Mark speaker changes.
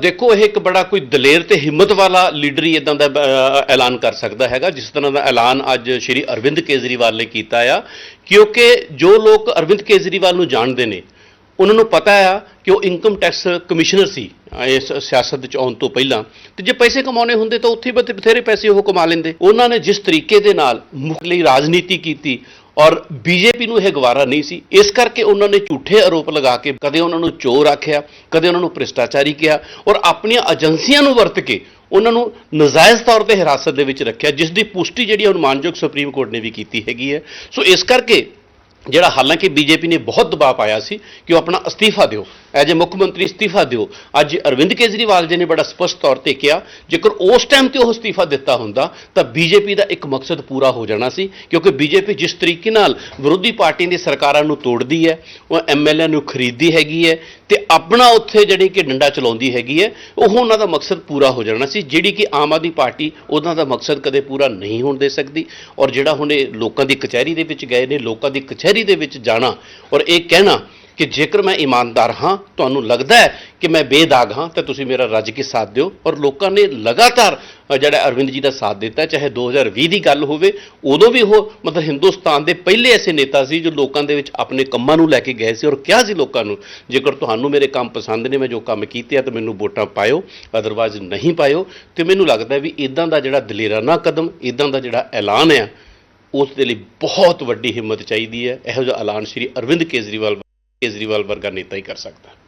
Speaker 1: ਦੇਖੋ, ਇਹ ਇੱਕ ਬੜਾ ਕੋਈ ਦਲੇਰ ਤੇ ਹਿੰਮਤ ਵਾਲਾ ਲੀਡਰ ਹੀ ਇਦਾਂ ਦਾ ਐਲਾਨ ਕਰ ਸਕਦਾ ਹੈਗਾ, ਜਿਸ ਤਰ੍ਹਾਂ ਦਾ ਐਲਾਨ ਅੱਜ ਸ਼੍ਰੀ ਅਰਵਿੰਦ ਕੇਜਰੀਵਾਲ ਨੇ ਕੀਤਾ ਆ। ਕਿਉਂਕਿ ਜੋ ਲੋਕ ਅਰਵਿੰਦ ਕੇਜਰੀਵਾਲ ਨੂੰ ਜਾਣਦੇ ਨੇ, ਉਹਨਾਂ ਨੂੰ ਪਤਾ ਆ ਕਿ ਉਹ ਇਨਕਮ ਟੈਕਸ ਕਮਿਸ਼ਨਰ ਸੀ, ਇਸ ਸਿਆਸਤ ਵਿੱਚ ਆਉਣ ਤੋਂ ਪਹਿਲਾਂ। ਤੇ ਜੇ ਪੈਸੇ ਕਮਾਉਣੇ ਹੁੰਦੇ ਤਾਂ ਉੱਥੇ ਬਥੇਰੇ ਪੈਸੇ ਉਹ ਕਮਾ ਲੈਂਦੇ। ਉਹਨਾਂ ਨੇ ਜਿਸ ਤਰੀਕੇ ਦੇ ਨਾਲ ਮੁੱਖ ਲਈ ਰਾਜਨੀਤੀ ਕੀਤੀ ਔਰ ਬੀਜੇਪੀ ਨੂੰ ਇਹ ਗਵਾਰਾ ਨਹੀਂ ਸੀ। ਇਸ ਕਰਕੇ ਉਹਨਾਂ ਨੇ ਝੂਠੇ ਆਰੋਪ ਲਗਾ ਕੇ ਕਦੇ ਉਹਨਾਂ ਨੂੰ ਚੋਰ ਆਖਿਆ, ਕਦੇ ਉਹਨਾਂ ਨੂੰ ਭ੍ਰਿਸ਼ਟਾਚਾਰੀ ਕਿਹਾ ਔਰ ਆਪਣੀਆਂ ਏਜੰਸੀਆਂ ਨੂੰ ਵਰਤ ਕੇ ਉਹਨਾਂ ਨੂੰ ਨਜਾਇਜ਼ ਤੌਰ ਤੇ ਹਿਰਾਸਤ ਦੇ ਵਿੱਚ ਰੱਖਿਆ, ਜਿਸ ਦੀ ਪੁਸ਼ਟੀ ਜਿਹੜੀ ਹੁਣ ਮਾਨਯੋਗ ਸੁਪਰੀਮ ਕੋਰਟ ਨੇ ਵੀ ਕੀਤੀ ਹੈਗੀ ਹੈ। ਸੋ ਇਸ ਕਰਕੇ ਜਿਹੜਾ ਹਾਲਾਂਕਿ ਬੀਜੇਪੀ ਨੇ ਬਹੁਤ ਦਬਾਅ ਪਾਇਆ ਸੀ ਕਿ ਉਹ ਆਪਣਾ ਅਸਤੀਫਾ ਦਿਓ। ਐਜ ਏ ਮੁੱਖ ਮੰਤਰੀ ਅਸਤੀਫਾ ਦਿਓ, ਅੱਜ ਅਰਵਿੰਦ ਕੇਜਰੀਵਾਲ ਜੀ ਨੇ ਬੜਾ ਸਪਸ਼ਟ ਤੌਰ ਤੇ ਕਿਹਾ, ਜੇਕਰ ਉਸ ਟਾਈਮ ਤੇ ਉਹ ਅਸਤੀਫਾ ਦਿੱਤਾ ਹੁੰਦਾ, ਤਾਂ ਬੀਜੇਪੀ ਦਾ ਇੱਕ ਮਕਸਦ ਪੂਰਾ ਹੋ ਜਾਣਾ ਸੀ, ਕਿਉਂਕਿ ਬੀਜੇਪੀ ਜਿਸ ਤਰੀਕੇ ਨਾਲ ਵਿਰੋਧੀ ਪਾਰਟੀਆਂ ਦੀ ਸਰਕਾਰਾਂ ਨੂੰ ਤੋੜਦੀ ਹੈ, ਉਹ ਐਮਐਲਏ ਨੂੰ ਖਰੀਦਦੀ ਹੈਗੀ ਹੈ, ਤੇ ਆਪਣਾ ਉੱਥੇ ਜਿਹੜੀ ਕਿ ਡੰਡਾ ਚਲਾਉਂਦੀ ਹੈਗੀ ਹੈ, ਉਹ ਉਹਨਾਂ ਦਾ ਮਕਸਦ ਪੂਰਾ ਹੋ ਜਾਣਾ ਸੀ, ਜਿਹੜੀ ਕਿ ਆਮ ਆਦਮੀ ਪਾਰਟੀ ਉਹਨਾਂ ਦਾ ਮਕਸਦ ਕਦੇ ਪੂਰਾ ਨਹੀਂ ਹੋਣ ਦੇ ਸਕਦੀ, ਔਰ ਜਿਹੜਾ ਹੁਣ ਲੋਕਾਂ ਦੀ ਕਚਹਿਰੀ ਦੇ ਵਿੱਚ ਗਏ ਨੇ, ਲੋਕਾਂ ਦੀ ਕਚਹਿਰੀ ਦੇ ਵਿੱਚ ਜਾਣਾ ਔਰ ਇਹ ਕਹਿਣਾ ਕਿ ਜੇਕਰ ਮੈਂ ਇਮਾਨਦਾਰ ਹਾਂ, ਤੁਹਾਨੂੰ ਲੱਗਦਾ ਹੈ ਕਿ ਮੈਂ ਬੇਦਾਗ ਹਾਂ, ਤਾਂ ਤੁਸੀਂ ਮੇਰਾ ਰੱਜ ਕੇ ਸਾਥ ਦਿਓ। ਔਰ ਲੋਕਾਂ ਨੇ ਲਗਾਤਾਰ ਜਿਹੜਾ ਅਰਵਿੰਦ ਜੀ ਦਾ ਸਾਥ ਦਿੱਤਾ, ਚਾਹੇ 2020 ਦੀ ਗੱਲ ਹੋਵੇ, ਉਦੋਂ ਵੀ ਉਹ ਮਤਲਬ ਹਿੰਦੁਸਤਾਨ ਦੇ ਪਹਿਲੇ ਐਸੇ ਨੇਤਾ ਸੀ ਜੋ ਲੋਕਾਂ ਦੇ ਵਿੱਚ ਆਪਣੇ ਕੰਮਾਂ ਨੂੰ ਲੈ ਕੇ ਗਏ ਸੀ ਔਰ ਕਿਹਾ ਸੀ ਲੋਕਾਂ ਨੂੰ, ਜੇਕਰ ਤੁਹਾਨੂੰ ਮੇਰੇ ਕੰਮ ਪਸੰਦ ਨੇ, ਮੈਂ ਜੋ ਕੰਮ ਕੀਤੇ ਆ, ਤਾਂ ਮੈਨੂੰ ਵੋਟਾਂ ਪਾਇਓ ਅਦਰਵਾਇਜ਼ ਨਹੀਂ ਪਾਇਓ। ਤੇ ਮੈਨੂੰ ਲੱਗਦਾ ਵੀ ਇਦਾਂ ਦਾ ਜਿਹੜਾ ਦਲੇਰਾਨਾ ਕਦਮ ਇਦਾਂ ਦਾ ਜਿਹੜਾ ਐਲਾਨ ਆ ਉਸ ਦੇ ਲਈ ਬਹੁਤ ਵੱਡੀ ਹਿੰਮਤ ਚਾਹੀਦੀ ਹੈ। ਇਹੋ ਜਿਹਾ ਐਲਾਨ ਸ਼੍ਰੀ ਅਰਵਿੰਦ ਕੇਜਰੀਵਾਲ ਕੇਜਰੀਵਾਲ ਵਰਗਾ ਨੇਤਾ ਹੀ ਕਰ ਸਕਦਾ।